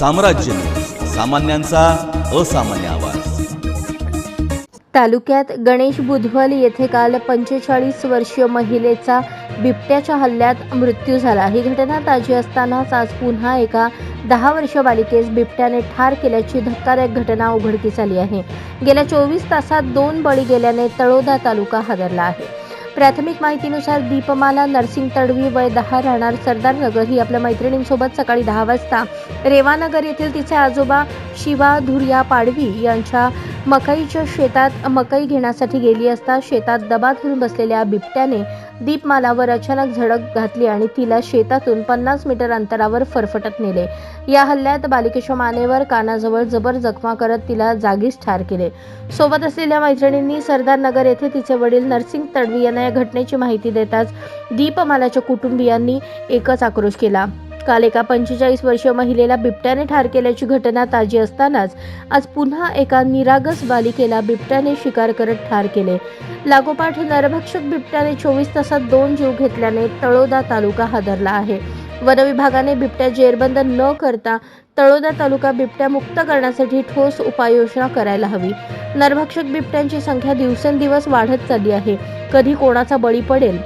साम्राज्य. सामान्यांचा असामान्य आवाज. तालुक्यात गणेश बुधवल येथे काल पंचेचाळीस वर्षीय महिलेचा बिबट्याच्या हल्ल्यात मृत्यू झाला. ही घटना ताजी असतानाच आज पुन्हा एका दहा वर्ष बालिकेस बिबट्याने ठार केल्याची धक्कादायक घटना उघडकीस आली आहे. गेल्या चोवीस तासात दोन बळी गेल्याने तळोदा तालुका हादरला आहे. प्राथमिक माहितीनुसार दीपमाला नरसिंग तडवी वय दहा राहणार सरदार नगर ही आपल्या मैत्रिणींसोबत सकाळी दहा वाजता. रेवानगर येथील तिचे आजोबा शिवा धुरिया पाडवी यांच्या मकईच्या शेतात मकई घेण्यासाठी गेली असता शेतात दबा धरून बसलेल्या बिबट्याने दीपमालावर अचानक झडक घातली आणि तिला शेतातून पन्नास मीटर अंतरावर फरफटत नेले. या हल्ल्यात बालिकेच्या मानेवर कानाजवळ जबर जखमा करत तिला जागीच ठार केले. सोबत असलेल्या मैत्रिणींनी सरदार नगर येथे तिचे वडील नरसिंग तडवी यांना या घटनेची माहिती देताच दीपमालाच्या कुटुंबियांनी एकच आक्रोश केला. काल एका पंचेचाळीस वर्षीय महिलेला बिबट्याने ठार केल्याची घटना ताजी असतानाच आज पुन्हा एका निरागस बालिकेला बिबट्याने शिकार करत ठार केले. लागोपाठ नरभक्षक बिबट्याने चोवीस तासात दोन जीव घेतल्याने तळोदा तालुका हादरला आहे. वनविभागाने बिबट्या जेरबंद न करता तळोदा तालुका बिबट्या मुक्त करण्यासाठी ठोस उपाययोजना करायला हवी. नरभक्षक बिबट्यांची संख्या दिवसेंदिवस वाढत चालली आहे. कधी कोणाचा बळी पडेल?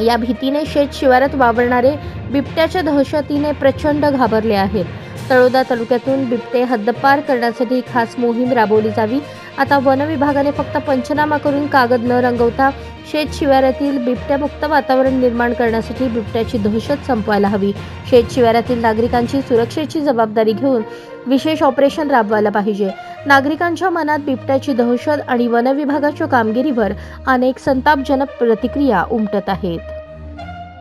या भीतीने शेत शिवारात वावरणारे बिबट्याच्या दहशतीने प्रचंड घाबरले आहेत. तळोदा तालुक्यातून बिबटे हद्दपार करण्यासाठी खास मोहीम राबवली जावी. आता वनविभागाने फक्त पंचनामा करून कागद न रंगवता शेत शिवारातील बिबट्यामुक्त वातावरण निर्माण करण्यासाठी बिबट्याची दहशत संपवायला हवी. शेत शिवारातील नागरिकांची सुरक्षेची जबाबदारी घेऊन विशेष ऑपरेशन राबवायला पाहिजे. नागरिकांच्या मनात बिबट्याची दहशत आणि वनविभागाच्या कामगिरीवर अनेक संतापजनक प्रतिक्रिया उमटत आहेत.